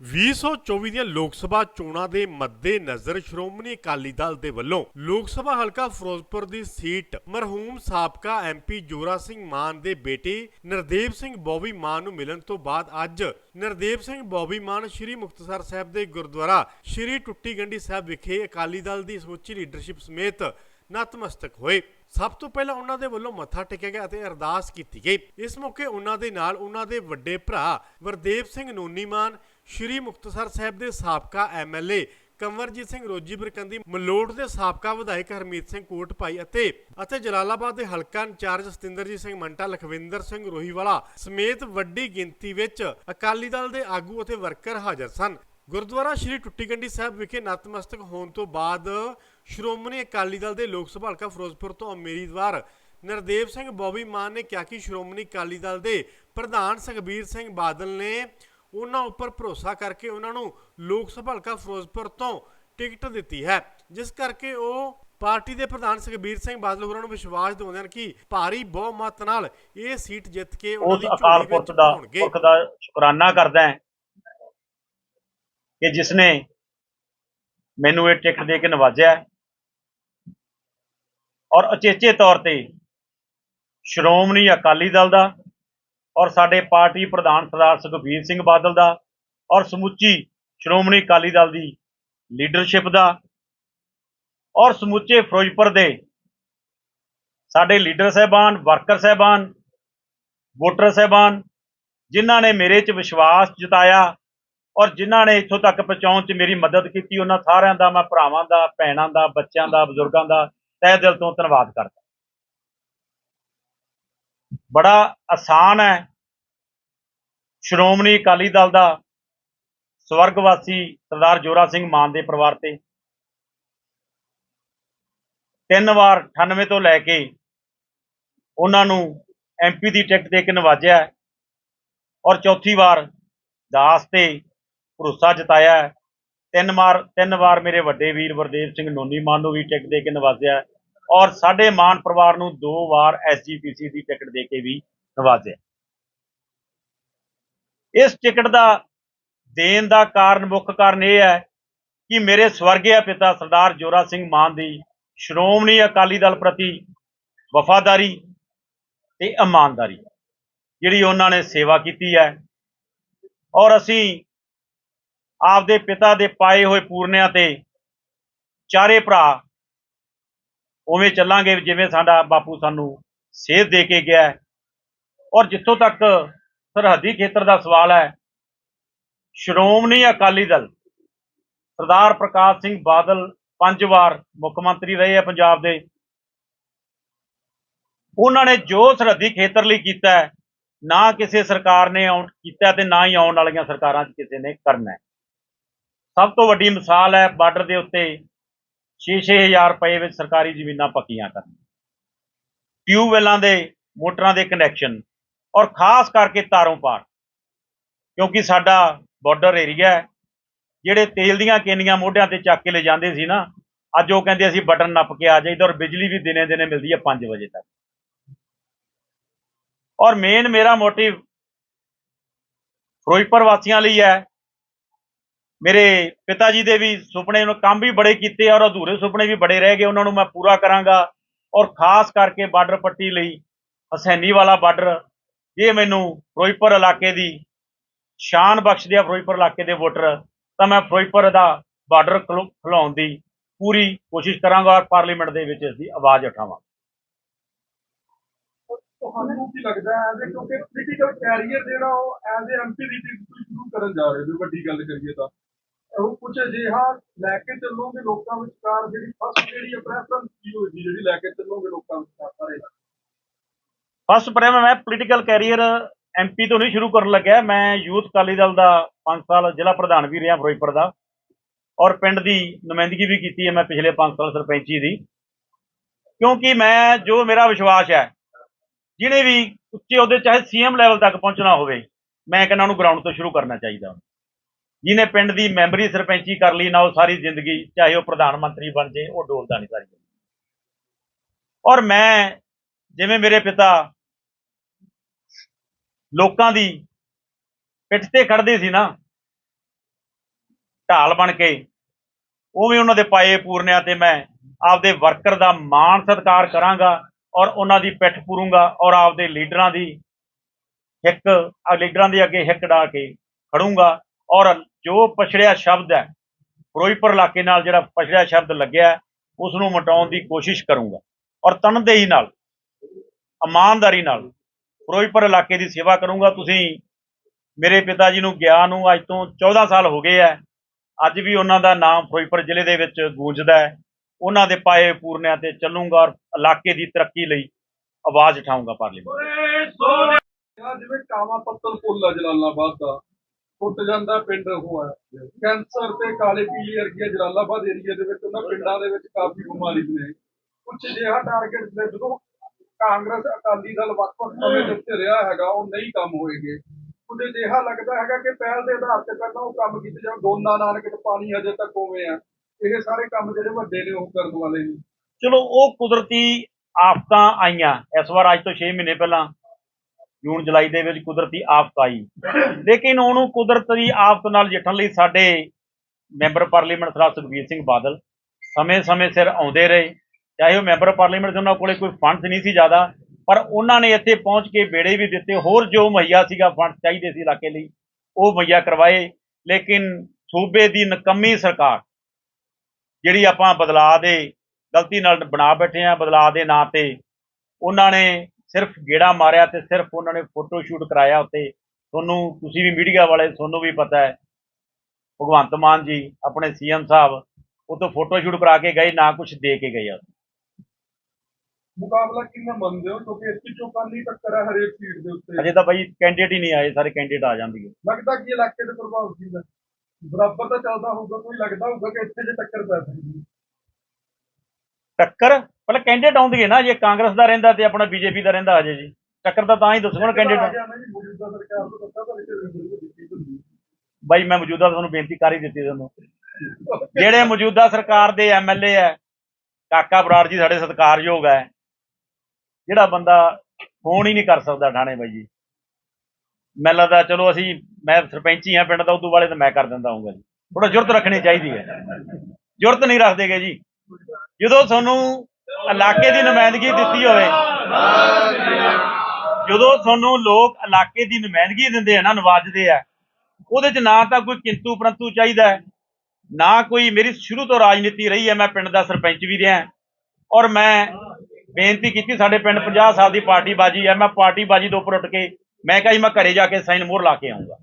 2024 ਦੀਆਂ ਲੋਕ ਸਭਾ ਚੋਣਾਂ ਦੇ ਮੱਦੇ ਨਜ਼ਰ ਸ਼੍ਰੋਮਣੀ ਅਕਾਲੀ ਦਲ ਦੇ ਵੱਲੋਂ ਲੋਕ ਸਭਾ ਹਲਕਾ ਫਿਰੋਜ਼ਪੁਰ ਦੀ ਸੀਟ ਮਰਹੂਮ ਸਾਬਕਾ ਐਮਪੀ ਜੋਰਾ ਸਿੰਘ ਮਾਨ ਦੇ ਬੇਟੇ ਨਰਦੇਵ ਸਿੰਘ ਬੋਬੀ ਮਾਨ ਨੂੰ ਮਿਲਣ ਤੋਂ ਬਾਅਦ ਅੱਜ ਨਰਦੇਵ ਸਿੰਘ ਬੋਬੀ ਮਾਨ ਸ੍ਰੀ ਮੁਕਤਸਰ ਸਾਹਿਬ ਦੇ ਗੁਰਦੁਆਰਾ ਸ੍ਰੀ ਟੁੱਟੀ ਗੰਢੀ ਸਾਹਿਬ ਵਿਖੇ ਅਕਾਲੀ ਦਲ ਦੀ ਸਮੁੱਚੀ ਲੀਡਰਸ਼ਿਪ ਸਮੇਤ ਨਤਮਸਤਕ ਹੋਏ। ਸਭ ਤੋਂ ਪਹਿਲਾਂ ਉਹਨਾਂ ਦੇ ਵੱਲੋਂ ਮੱਥਾ ਟੇਕਿਆ ਗਿਆ ਅਤੇ ਅਰਦਾਸ ਕੀਤੀ ਗਈ। ਇਸ ਮੌਕੇ ਉਹਨਾਂ ਦੇ ਨਾਲ ਉਹਨਾਂ ਦੇ ਵੱਡੇ ਭਰਾ ਵਰਦੇਵ ਸਿੰਘ ਨੋਨੀਮਾਨ ਸ਼੍ਰੀ ਮੁਕਤਸਰ ਸਾਹਿਬ ਦੇ ਸਾਬਕਾ ਐਮਐਲਏ ਕੰਵਰਜੀਤ ਸਿੰਘ ਰੋਜੀ ਬਰਕੰਦੀ ਮਲੋਟ ਦੇ ਸਾਬਕਾ ਵਿਧਾਇਕ ਹਰਮੀਤ ਸਿੰਘ ਕੋਟਪਾਈ ਅਤੇ ਅਤੇ ਜਲਾਲਾਬਾਦ ਦੇ ਹਲਕਾ ਇੰਚਾਰਜ ਸਤਿੰਦਰਜੀਤ ਸਿੰਘ ਮੰਟਾ ਲਖਵਿੰਦਰ ਸਿੰਘ ਰੋਹੀਵਾਲਾ ਸਮੇਤ ਵੱਡੀ ਗਿਣਤੀ ਵਿੱਚ ਅਕਾਲੀ ਦਲ ਦੇ ਆਗੂ ਅਤੇ ਵਰਕਰ ਹਾਜ਼ਰ ਸਨ। ਗੁਰਦੁਆਰਾ ਸ਼੍ਰੀ ਟੁੱਟੀਗੰਡੀ ਸਾਹਿਬ ਵਿਖੇ ਨਤਮਸਤਕ ਹੋਣ ਤੋਂ ਬਾਅਦ ਸ਼੍ਰੋਮਣੀ ਅਕਾਲੀ ਦਲ ਦੇ ਲੋਕ ਸਭਾ ਹਲਕਾ ਫਿਰੋਜ਼ਪੁਰ ਤੋਂ ਉਮੀਦਵਾਰ ਨਰਦੇਵ ਸਿੰਘ ਬੋਬੀ ਮਾਨ ਨੇ ਕਿਹਾ ਕਿ ਸ਼੍ਰੋਮਣੀ ਅਕਾਲੀ ਦਲ ਦੇ ਪ੍ਰਧਾਨ ਸੁਖਬੀਰ ਸਿੰਘ ਬਾਦਲ ਨੇ ਉਹਨਾਂ ਉੱਪਰ ਭਰੋਸਾ ਕਰਕੇ ਉਹਨਾਂ ਨੂੰ ਲੋਕ ਸਭਾ ਹਲਕਾ ਫਿਰੋਜ਼ਪੁਰ ਤੋਂ ਟਿਕਟ ਦਿੱਤੀ ਹੈ। ਜਿਸ ਕਰਕੇ ਉਹ ਪਾਰਟੀ ਦੇ ਪ੍ਰਧਾਨ ਸੁਖਬੀਰ ਸਿੰਘ ਬਾਦਲ ਹੋਰਾਂ ਨੂੰ ਵਿਸ਼ਵਾਸ ਦਿਵਾਉਂਦੇ ਹਨ ਕਿ ਭਾਰੀ ਬਹੁਮਤ ਨਾਲ ਇਹ ਸੀਟ ਜਿੱਤ ਕੇ ਉਹਨਾਂ ਦੀ ਝੋਲੀ ਵਿੱਚ ਪਾਉਣਗੇ ਪੁਰਖ ਦਾ ਸ਼ੁਕਰਾਨਾ ਕਰਦਾ ਹਾਂ ਕਿ ਜਿਸ ਨੇ ਮੈਨੂੰ ਇਹ ਟਿਕਟ ਦੇ ਕੇ ਨਵਾਜਿਆ ਔਰ ਅਚੇਚੇ ਤੌਰ ਤੇ ਸ਼੍ਰੋਮਣੀ ਅਕਾਲੀ ਦਲ ਦਾ ਔਰ ਸਾਡੇ ਪਾਰਟੀ ਪ੍ਰਧਾਨ ਸਰਦਾਰ ਸੁਖਬੀਰ ਸਿੰਘ ਬਾਦਲ ਦਾ ਔਰ ਸਮੁੱਚੀ ਸ਼੍ਰੋਮਣੀ ਅਕਾਲੀ ਦਲ ਦੀ ਲੀਡਰਸ਼ਿਪ ਦਾ ਔਰ ਸਮੁੱਚੇ ਫਿਰੋਜ਼ਪੁਰ ਦੇ ਸਾਡੇ ਲੀਡਰ ਸਹਿਬਾਨ, ਵਰਕਰ ਸਹਿਬਾਨ, ਵੋਟਰ ਸਹਿਬਾਨ, ਜਿਨ੍ਹਾਂ ਨੇ ਮੇਰੇ 'ਚ ਵਿਸ਼ਵਾਸ ਜਤਾਇਆ ਔਰ ਜਿਨ੍ਹਾਂ ਨੇ ਇੱਥੋਂ ਤੱਕ ਪਹੁੰਚਾਉਣ 'ਚ ਮੇਰੀ ਮਦਦ ਕੀਤੀ, ਉਹਨਾਂ ਸਾਰਿਆਂ ਦਾ, ਮੈਂ ਭਰਾਵਾਂ ਦਾ, ਭੈਣਾਂ ਦਾ, ਬੱਚਿਆਂ ਦਾ, ਬਜ਼ੁਰਗਾਂ ਦਾ ਤਹਿ ਦਿਲ ਤੋਂ ਧੰਨਵਾਦ ਕਰਦਾ। ਬੜਾ ਆਸਾਨ ਹੈ। ਸ਼੍ਰੋਮਣੀ ਅਕਾਲੀ ਦਲ ਦਾ ਸਵਰਗਵਾਸੀ ਸਰਦਾਰ ਜੋਰਾ ਸਿੰਘ ਮਾਨ ਦੇ ਪਰਿਵਾਰ ਤੇ ਤਿੰਨ ਵਾਰ 98 ਤੋਂ ਲੈ ਕੇ ਉਹਨਾਂ ਨੂੰ ਐਮਪੀ ਦੀ ਟਿਕਟ ਦੇ ਕੇ ਨਵਾਜਿਆ ਔਰ ਚੌਥੀ ਵਾਰ ਦਾਸ ਤੇ ਭਰੋਸਾ ਜਤਾਇਆ ਹੈ। ਤਿੰਨ ਵਾਰ ਤਿੰਨ ਵਾਰ ਮੇਰੇ ਵੱਡੇ ਵੀਰ ਵਰਦੇਵ ਸਿੰਘ ਨੋਨੀ ਮਾਨ ਨੂੰ ਵੀ ਟਿਕਟ ਦੇ ਕੇ ਨਵਾਜਿਆ ਔਰ ਸਾਡੇ ਮਾਨ ਪਰਿਵਾਰ ਨੂੰ ਦੋ ਵਾਰ ਐਸਜੀਪੀਸੀ ਦੀ ਟਿਕਟ ਦੇ ਕੇ ਵੀ ਨਵਾਜਿਆ। ਇਸ ਟਿਕਟ ਦਾ ਦੇਣ ਦਾ ਕਾਰਨ ਮੁੱਖ ਕਾਰਨ ਇਹ ਹੈ ਕਿ ਮੇਰੇ ਸਵਰਗੀय ਪਿਤਾ ਸਰਦਾਰ ਜੋਰਾ ਸਿੰਘ ਮਾਨ ਦੀ ਸ਼੍ਰੋਮਣੀ ਅਕਾਲੀ ਦਲ ਪ੍ਰਤੀ ਵਫਾਦਾਰੀ ਤੇ ਇਮਾਨਦਾਰੀ, ਜਿਹੜੀ ਉਹਨਾਂ ਨੇ ਸੇਵਾ ਕੀਤੀ ਹੈ। ਔਰ ਅਸੀਂ ਆਪਦੇ ਪਿਤਾ ਦੇ ਪਾਏ ਹੋਏ ਪੂਰਨਿਆਂ ਤੇ ਚਾਰੇ ਭਰਾ ਉਵੇਂ ਚੱਲਾਂਗੇ, ਜਿਵੇਂ ਸਾਡਾ ਬਾਪੂ ਸਾਨੂੰ ਸੇਧ ਦੇ ਕੇ ਗਿਆ ਹੈ। ਔਰ ਜਿੱਥੋਂ ਤੱਕ ਸਰਹੱਦੀ ਖੇਤਰ ਦਾ ਸਵਾਲ ਹੈ, ਸ਼੍ਰੋਮਣੀ ਅਕਾਲੀ ਦਲ, ਸਰਦਾਰ ਪ੍ਰਕਾਸ਼ ਸਿੰਘ ਬਾਦਲ ਪੰਜ ਵਾਰ ਮੁੱਖ ਮੰਤਰੀ ਰਹੇ ਆ ਪੰਜਾਬ ਦੇ। ਉਹਨਾਂ ਨੇ ਜੋ ਸਰਹੱਦੀ ਖੇਤਰ ਲਈ ਕੀਤਾ ਹੈ, ਨਾ ਕਿਸੇ ਸਰਕਾਰ ਨੇ ਆਉਣ ਕੀਤਾ ਤੇ ਨਾ ਹੀ ਆਉਣ ਵਾਲੀਆਂ ਸਰਕਾਰਾਂ 'ਚ ਕਿਸੇ ਨੇ ਕਰਨਾ ਸਭ ਤੋਂ ਵੱਡੀ ਮਿਸਾਲ ਹੈ ਬਾਰਡਰ ਦੇ ਉੱਤੇ 6-6000 ਰੁਪਏ ਵਿੱਚ ਸਰਕਾਰੀ ਜ਼ਮੀਨਾਂ ਪੱਕੀਆਂ ਕਰਨ। ਟਿਊਬਵੈੱਲਾਂ ਦੇ, ਮੋਟਰਾਂ ਦੇ ਕਨੈਕਸ਼ਨ ਔਰ ਖਾਸ ਕਰਕੇ ਤਾਰੋਂ ਪਾਰ ਕਿਉਂਕਿ ਸਾਡਾ ਬਾਰਡਰ ਏਰੀਆ ਹੈ, ਜਿਹੜੇ ਤੇਲ ਦੀਆਂ ਕੇਨੀਆਂ ਮੋਢਿਆਂ ਤੇ ਚੱਕ ਕੇ ਲੈ ਜਾਂਦੇ ਸੀ ਨਾ, ਅੱਜ ਉਹ ਕਹਿੰਦੇ ਅਸੀਂ ਬਟਨ ਨੱਪ ਕੇ ਆ ਜਾਈਦਾ ਔਰ ਬਿਜਲੀ ਵੀ ਦਿਨੇ ਦਿਨੇ ਮਿਲਦੀ ਹੈ 5 ਵਜੇ ਤੱਕ। ਔਰ ਮੇਨ ਮੇਰਾ ਮੋਟਿਵ ਫਿਰੋਜ਼ਪੁਰ ਵਾਸੀਆਂ ਲਈ ਹੈ ਮੇਰੇ ਪਿਤਾ ਜੀ ਦੇ ਵੀ ਸੁਪਨੇ ਨੂੰ ਕੰਮ ਵੀ ਬੜੇ ਕੀਤੇ ਔਰ ਅਧੂਰੇ ਸੁਪਨੇ ਵੀ ਬੜੇ ਰਹਿ ਗਏ, ਉਹਨਾਂ ਨੂੰ ਮੈਂ ਪੂਰਾ ਕਰਾਂਗਾ। ਔਰ ਖਾਸ ਕਰਕੇ ਬਾਰਡਰ ਪੱਟੀ ਲਈ ਹਸੈਨੀ ਵਾਲਾ ਬਾਰਡਰ, ਇਹ ਮੈਨੂੰ ਫਿਰੋਜ਼ਪੁਰ ਇਲਾਕੇ ਦੀ ਸ਼ਾਨ ਬਖਸ਼ਦੇ ਆ, ਫਿਰੋਜ਼ਪੁਰ ਇਲਾਕੇ ਦੇ ਵੋਟਰ। ਤਾਂ ਮੈਂ ਫਿਰੋਜ਼ਪੁਰ ਦਾ ਬਾਰਡਰ ਖੁਲਾਉਣ ਦੀ ਪੂਰੀ ਕੋਸ਼ਿਸ਼ ਕਰਾਂਗਾ ਔਰ ਪਾਰਲੀਮੈਂਟ ਦੇ ਵਿੱਚ ਇਸ ਦੀ ਆਵਾਜ਼ ਉਠਾਵਾਂ ਤੁਹਾਨੂੰ ਕੀ ਲੱਗਦਾ ਹੈ ਐਜ਼ ਕਿਉਂਕਿ ਪੋਲੀਟੀਕਲ ਕੈਰੀਅਰ ਜਿਹੜਾ ਉਹ ਐਜ਼ ਏ ਐਮਪੀ ਦੀ ਤੁਸੀਂ ਸ਼ੁਰੂ ਕਰਨ ਜਾ ਰਹੇ ਹੋ ਵੱਡੀ ਗੱਲ ਕਰੀਏ ਤਾਂ। ਕੁਝ ਅਜਿਹਾ ਲੈ ਕੇ ਚੱਲੋਗੇ ਲੋਕਾਂ ਵਿਚਕਾਰ ਜਿਹੜੀ ਫਸਟ ਜਿਹੜੀ ਪ੍ਰੈਫਰੈਂਸ ਕੀ ਹੋਏਗੀ ਜਿਹੜੀ ਲੈ ਕੇ ਚੱਲੋਗੇ ਲੋਕਾਂ ਵਿਚਕਾਰ ਸਾਰੇ? ਫਸਟ ਪ੍ਰੇਮ, ਮੈਂ ਪੋਲੀਟੀਕਲ ਕੈਰੀਅਰ ਐਮਪੀ ਤੋਂ ਨਹੀਂ ਸ਼ੁਰੂ ਕਰਨ ਲੱਗਿਆ। ਮੈਂ ਯੂਥ ਅਕਾਲੀ ਦਲ ਦਾ 5 ਸਾਲ ਜ਼ਿਲ੍ਹਾ ਪ੍ਰਧਾਨ ਵੀ ਰਿਹਾ, ਫਿਰੋਜ਼ਪੁਰ ਦਾ। ਔਰ ਪਿੰਡ ਦੀ ਨੁਮਾਇੰਦਗੀ ਵੀ ਕੀਤੀ ਹੈ ਮੈਂ ਪਿਛਲੇ 5 ਸਾਲ ਸਰਪੰਚੀ ਦੀ। ਕਿਉਂਕਿ ਮੈਂ, ਜੋ ਮੇਰਾ ਵਿਸ਼ਵਾਸ ਹੈ, ਜਿਹਨੇ ਵੀ ਉੱਚੇ ਉਹਦੇ ਚਾਹੇ ਸੀਐਮ ਲੈਵਲ ਤੱਕ ਪਹੁੰਚਣਾ ਹੋਵੇ, ਮੈਂ ਕਹਿੰਦਾ ਉਹਨੂੰ ਗਰਾਊਂਡ ਤੋਂ ਸ਼ੁਰੂ ਕਰਨਾ ਚਾਹੀਦਾ। ਜਿਹਨੇ ਪਿੰਡ ਦੀ ਮੈਂਬਰੀ ਸਰਪੰਚੀ ਕਰ ਲਈ, ਨਾ ਉਹ ਸਾਰੀ ਜ਼ਿੰਦਗੀ, ਚਾਹੇ ਉਹ ਪ੍ਰਧਾਨ ਮੰਤਰੀ ਬਣ ਜੇ, ਉਹ ਡੋਲਦਾ ਨਹੀਂ ਸਾਰੀ ਔਰ ਮੈਂ, ਜਿਵੇਂ ਮੇਰੇ ਪਿਤਾ ਲੋਕਾਂ ਦੀ ਪਿੱਠ ਤੇ ਖੜਦੇ ਸੀ ਨਾ, ਢਾਲ ਬਣ ਕੇ, ਉਵੇਂ ਉਹਨਾਂ ਦੇ ਪਾਏ ਪੂਰਨਿਆਂ ਤੇ ਮੈਂ ਆਪਦੇ ਵਰਕਰ ਦਾ ਮਾਣ ਸਤਿਕਾਰ ਕਰਾਂਗਾ ਔਰ ਉਹਨਾਂ ਦੀ ਪਿੱਠ ਪੂਰੂੰਗਾ ਔਰ ਆਪਦੇ ਲੀਡਰਾਂ ਦੀ ਹਿੱਕ ਲੀਡਰਾਂ ਦੇ ਅੱਗੇ ਹਿੱਕ ਡਾ ਕੇ ਖੜੂੰਗਾ ਔਰ ਜੋ ਪਛੜਿਆ ਸ਼ਬਦ ਹੈ, ਫਿਰੋਜ਼ਪੁਰ ਇਲਾਕੇ ਨਾਲ ਜਿਹੜਾ ਪਛੜਿਆ ਸ਼ਬਦ ਲੱਗਿਆ ਉਸ ਨੂੰ ਮਟਾਉਣ ਦੀ ਕੋਸ਼ਿਸ਼ ਕਰੂੰਗਾ। ਔਰ ਤਨਦੇਹੀ ਨਾਲ, ਇਮਾਨਦਾਰੀ ਨਾਲ ਫਿਰੋਜ਼ਪੁਰ ਇਲਾਕੇ ਦੀ ਸੇਵਾ ਕਰੂੰਗਾ। ਤੁਸੀਂ ਮੇਰੇ ਪਿਤਾ ਜੀ ਨੂੰ ਗਿਆ ਨੂੰ ਅੱਜ ਤੋਂ 14 ਸਾਲ ਹੋ ਗਏ ਹੈ। ਅੱਜ ਵੀ ਉਹਨਾਂ ਦਾ ਨਾਮ ਫਿਰੋਜ਼ਪੁਰ ਜ਼ਿਲ੍ਹੇ ਦੇ ਵਿੱਚ ਗੂੰਜਦਾ ਹੈ। ਉਹਨਾਂ ਦੇ ਪਾਏ ਪੂਰਨਿਆਂ ਤੇ ਚੱਲੂਗਾ ਔਰ ਇਲਾਕੇ ਦੀ ਤਰੱਕੀ ਲਈ ਆਵਾਜ਼ ਉਠਾਊਂਗਾ ਪਾਰਲੀਮੈਂਟ ਜਿਵੇਂ ਕਾਵਾ ਪੱਤਲ ਪੁੱਲ ਆ ਜਲਾਲਾਬਾਦ ਦਾ। ਟੁੱਟ ਜਾਂਦਾ ਪਿੰਡ ਉਹ ਹੈ ਕੈਂਸਰ ਤੇ ਕਾਲੇ ਪੀਲੀ ਵਰਗੀਆਂ ਜਲਾਲਾਬਾਦ ਏਰੀਆ ਦੇ ਵਿੱਚ ਉਹਨਾਂ ਪਿੰਡਾਂ ਦੇ ਵਿੱਚ ਕਾਫੀ ਬਿਮਾਰੀ ਨੇ। ਕੁਝ ਜਿਹਾ ਟਾਰਗੇਟ ਦੇ ਜਦੋਂ ਕਾਂਗਰਸ ਅਕਾਲੀ ਦਲ ਵੱਖ-ਵੱਖ ਸਮੇਂ ਦੇ ਉੱਤੇ ਰਿਹਾ ਹੈਗਾ ਉਹ ਨਹੀਂ ਕੰਮ ਹੋਏਗੇ। ਕੁਝ ਜਿਹਾ ਲੱਗਦਾ ਹੈਗਾ ਕਿ ਪਹਿਲ ਦੇ ਆਧਾਰ ਤੇ ਪਹਿਲਾਂ ਉਹ ਕੰਮ ਕੀਤੇ ਜਾਣ। ਦੋਨਾਂ ਨਾਨਕ ਤੇ ਪਾਣੀ ਹਜੇ ਤੱਕ ਉਵੇਂ ਆ। ਇਹ ਸਾਰੇ ਕੰਮ ਜਿਹੜੇ ਵੱਡੇ ਨੇ ਉਹ ਕਰਨ ਵਾਲੇ ਨੇ। ਚਲੋ ਉਹ ਕੁਦਰਤੀ ਆਫਤਾਂ ਆਈਆਂ। ਇਸ ਵਾਰ ਅੱਜ ਤੋਂ 6 ਮਹੀਨੇ ਪਹਿਲਾਂ ਜੂਨ ਜੁਲਾਈ ਦੇ ਵਿੱਚ ਕੁਦਰਤੀ ਆਫਤ ਆਈ। ਲੇਕਿਨ ਉਹਨੂੰ ਕੁਦਰਤੀ ਆਫਤ ਨਾਲ ਜਿੱਠਣ ਲਈ ਸਾਡੇ ਮੈਂਬਰ ਪਾਰਲੀਮੈਂਟ ਸਰਦਾਰ ਸੁਖਬੀਰ ਸਿੰਘ ਬਾਦਲ ਸਮੇਂ-ਸਮੇਂ ਸਿਰ ਆਉਂਦੇ ਰਹੇ। ਚਾਹੇ ਉਹ ਮੈਂਬਰ ਪਾਰਲੀਮੈਂਟ ਦੇ ਉਹਨਾਂ ਕੋਲੇ ਕੋਈ ਫੰਡਸ ਨਹੀਂ ਸੀ ਜ਼ਿਆਦਾ, ਪਰ ਉਹਨਾਂ ਨੇ ਇੱਥੇ ਪਹੁੰਚ ਕੇ ਬੇੜੇ ਵੀ ਦਿੱਤੇ। ਹੋਰ ਜੋ ਮੁਹੱਈਆ ਸੀਗਾ ਫੰਡ ਚਾਹੀਦੇ ਸੀ ਇਲਾਕੇ ਲਈ, ਉਹ ਮੁਹੱਈਆ ਕਰਵਾਏ। ਲੇਕਿਨ ਸੂਬੇ ਦੀ ਨਕੰਮੀ ਸਰਕਾਰ, ਜਿਹੜੀ ਆਪਾਂ ਬਦਲਾਅ ਦੇ ਗਲਤੀ ਨਾਲ ਬਣਾ ਬੈਠੇ ਆ ਬਦਲਾਅ ਦੇ ਨਾਂ ਤੇ, ਉਹਨਾਂ ਨੇ ਸਿਰਫ ਗੇੜਾ ਮਾਰਿਆ ਤੇ ਸਿਰਫ ਉਹਨਾਂ ਨੇ ਫੋਟੋ ਸ਼ੂਟ ਕਰਾਇਆ ਉੱਤੇ। ਤੁਹਾਨੂੰ ਤੁਸੀਂ ਵੀ ਮੀਡੀਆ ਵਾਲੇ ਤੁਹਾਨੂੰ ਵੀ ਪਤਾ ਹੈ। ਭਗਵੰਤ ਮਾਨ ਜੀ ਆਪਣੇ ਸੀਐਮ ਸਾਹਿਬ ਉਹ ਤੋਂ ਫੋਟੋ ਸ਼ੂਟ ਕਰਾ ਕੇ ਗਏ ਨਾ ਕੁਝ ਦੇ ਕੇ ਗਏ ਆ। ਮੁਕਾਬਲਾ ਕਿੰਨਾ ਮੰਨਦੇ ਹੋ? ਕਿਉਂਕਿ ਇੱਥੇ ਚੌਕਾਨੀ ਟੱਕਰ ਹੈ ਹਰੇਕ ਸੀਟ ਦੇ ਉੱਤੇ। ਅਜੇ ਤਾਂ ਬਾਈ ਕੈਂਡੀਡੇਟ ਹੀ ਨਹੀਂ ਆਏ ਸਾਰੇ ਕੈਂਡੀਡੇਟ ਆ ਜਾਂਦੀ ਹੈ ਲੱਗਦਾ ਕਿ ਇਲਾਕੇ ਦੇ ਪ੍ਰਭਾਵ ਕੀ ਹੈ ਬਰਾਬਰ ਤਾਂ ਚੱਲਦਾ ਹੋਊਗਾ ਕੋਈ ਲੱਗਦਾ ਹੋਊਗਾ ਕਿ ਇੱਥੇ ਜੇ ਟੱਕਰ ਪੈ ਸਕਦੀ ਟੱਕਰ? ਪਹਿਲਾਂ ਕੈਂਡੀਡੇਟ ਆਉਂਦੀ ਹੈ ਨਾ, ਜੇ ਕਾਂਗਰਸ ਦਾ ਰਹਿੰਦਾ ਤੇ ਆਪਣਾ ਬੀਜੇਪੀ ਦਾ ਰਹਿੰਦਾ ਅਜੇ ਜੀ। ਟੱਕਰ ਤਾਂ ਤਾਂ ਹੀ ਦੱਸੂਗਾ ਕੈਂਡੀਡੇਟ ਬਾਈ, ਮੈਂ ਮੌਜੂਦਾ ਤੁਹਾਨੂੰ ਬੇਨਤੀ ਕਰ ਹੀ ਦਿੱਤੀ ਤੁਹਾਨੂੰ। ਜਿਹੜੇ ਮੌਜੂਦਾ ਸਰਕਾਰ ਦੇ ਐਮਐਲਏ ਹੈ, ਕਾਕਾ ਬਰਾੜ ਜੀ ਸਾਡੇ ਸਤਿਕਾਰਯੋਗ ਹੈ। ਜਿਹੜਾ ਬੰਦਾ ਫੋਨ ਹੀ ਨਹੀਂ ਕਰ ਸਕਦਾ ਥਾਣੇ ਬਾਈ ਜੀ। ਮੈਨੂੰ ਲੱਗਦਾ ਚਲੋ ਅਸੀਂ, ਮੈਂ ਸਰਪੰਚੀ ਆ ਪਿੰਡ ਦਾ ਉਦੋਂ ਵਾਲੇ ਤਾਂ ਮੈਂ ਕਰ ਦਿੰਦਾ ਹੂੰਗਾ ਜੀ। ਥੋੜਾ ਜੁਰਤ ਰੱਖਣੀ ਚਾਹੀਦੀ ਹੈ। ਜੁਰਤ ਨਹੀਂ ਰੱਖਦੇਗੇ ਜੀ। ਜਦੋਂ ਤੁਹਾਨੂੰ ਇਲਾਕੇ ਦੀ ਨੁਮਾਇੰਦਗੀ ਦਿੱਤੀ ਹੋਵੇ। ਜਦੋਂ ਤੁਹਾਨੂੰ ਲੋਕ ਇਲਾਕੇ ਦੀ ਨੁਮਾਇੰਦਗੀ ਦਿੰਦੇ ਆ ਨਾ ਨਵਾਜਦੇ ਆ ਉਹਦੇ 'ਚ ਨਾ ਤਾਂ ਕੋਈ ਕਿੰਤੂ ਪਰੰਤੂ ਚਾਹੀਦਾ ਹੈ ਨਾ ਕੋਈ ਮੇਰੀ ਸ਼ੁਰੂ ਤੋਂ ਰਾਜਨੀਤੀ ਰਹੀ ਹੈ ਮੈਂ ਪਿੰਡ ਦਾ ਸਰਪੰਚ ਵੀ ਰਿਹਾ। ਔਰ ਮੈਂ ਬੇਨਤੀ ਕੀਤੀ ਸਾਡੇ ਪਿੰਡ 50 ਸਾਲ ਦੀ ਪਾਰਟੀ ਬਾਜੀ ਹੈ ਮੈਂ ਪਾਰਟੀ ਬਾਜੀ ਤੋਂ ਉੱਪਰ ਉੱਠ ਕੇ ਮੈਂ ਕਿਹਾ ਜੀ ਮੈਂ ਘਰੇ ਜਾ ਕੇ ਸਾਈਨ ਮੋਹਰ ਲਾ ਕੇ ਆਉਂਗਾ